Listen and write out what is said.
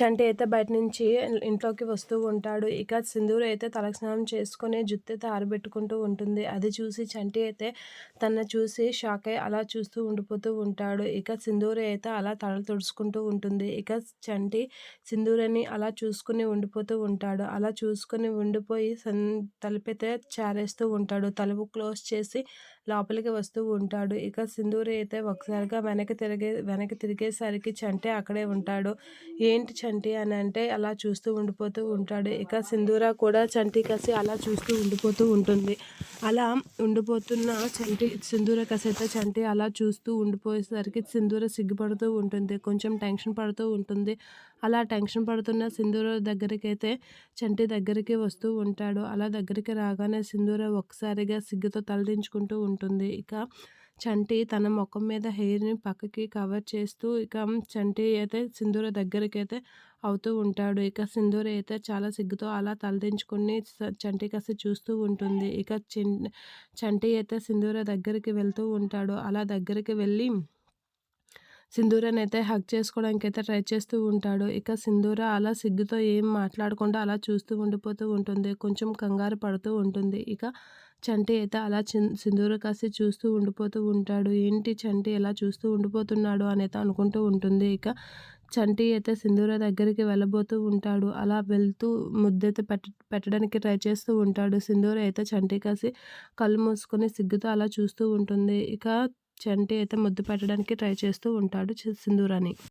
చంటి అయితే బయట నుంచి ఇంట్లోకి వస్తూ ఉంటాడు. ఇక సింధూరు అయితే తలకు స్నానం చేసుకొని జుత్తు అయితే ఆరబెట్టుకుంటూ ఉంటుంది. అది చూసి చంటి అయితే తన చూసి షాక్ అయి అలా చూస్తూ ఉండిపోతూ ఉంటాడు. ఇక సింధూరి అయితే అలా తల తుడుచుకుంటూ ఉంటుంది. ఇక చంటి సింధూరని అలా చూసుకుని ఉండిపోతూ ఉంటాడు. అలా చూసుకుని ఉండిపోయి సన్ తలుపైతే చారేస్తూ ఉంటాడు. తలుపు క్లోజ్ చేసి లోపలికి వస్తూ ఉంటాడు. ఇక సింధూరి అయితే ఒకసారిగా వెనక్కి తిరిగే వెనక్కి తిరిగేసరికి చంటే అక్కడే ఉంటాడు. ఏంటి చంటి అని అంటే అలా చూస్తూ ఉండిపోతూ ఉంటాడు. ఇక సింధూర కూడా చంటి కసి అలా చూస్తూ ఉండిపోతూ ఉంటుంది. అలా ఉండిపోతున్న చంటి సింధూర కసి అయితే చంటి అలా చూస్తూ ఉండిపోయేసరికి సింధూర సిగ్గుపడుతూ ఉంటుంది. కొంచెం టెన్షన్ పడుతూ ఉంటుంది. అలా టెన్షన్ పడుతున్న సింధూర దగ్గరికి అయితే చంటి దగ్గరికి వస్తూ ఉంటాడు. అలా దగ్గరికి రాగానే సింధూర ఒక్కసారిగా సిగ్గుతో తలదించుకుంటూ ఉంటుంది. ఇక చంటి తన ముఖం మీద హెయిర్ని పక్కకి కవర్ చేస్తూ ఇక చంటి అయితే సింధూర దగ్గరికి అయితే అవుతూ ఉంటాడు. ఇక సింధూర అయితే చాలా సిగ్గుతో అలా తలదించుకొని చంటి కాస్త చూస్తూ ఉంటుంది. ఇక చంటి అయితే సింధూర దగ్గరికి వెళ్తూ ఉంటాడు. అలా దగ్గరికి వెళ్ళి సింధూరని అయితే హక్ చేసుకోవడానికి అయితే ట్రై చేస్తూ ఉంటాడు. ఇక సింధూర అలా సిగ్గుతో ఏం మాట్లాడకుండా అలా చూస్తూ ఉండిపోతూ ఉంటుంది. కొంచెం కంగారు పడుతూ ఉంటుంది. ఇక చంటి అయితే అలా చిన్ సింధూర కాసి చూస్తూ ఉండిపోతూ ఉంటాడు. ఏంటి చంటి ఎలా చూస్తూ ఉండిపోతున్నాడు అనేది అనుకుంటూ ఉంటుంది. ఇక చంటి అయితే సింధూర దగ్గరికి వెళ్ళబోతూ ఉంటాడు. అలా వెళ్తూ ముద్దైతే పెట్ట పెట్టడానికి ట్రై చేస్తూ ఉంటాడు. సింధూర అయితే చంటి కాసి కళ్ళు మూసుకొని సిగ్గుతో అలా చూస్తూ ఉంటుంది. ఇక చంటి అయితే ముద్దు పెట్టడానికి ట్రై చేస్తూ ఉంటాడు సింధూరాని.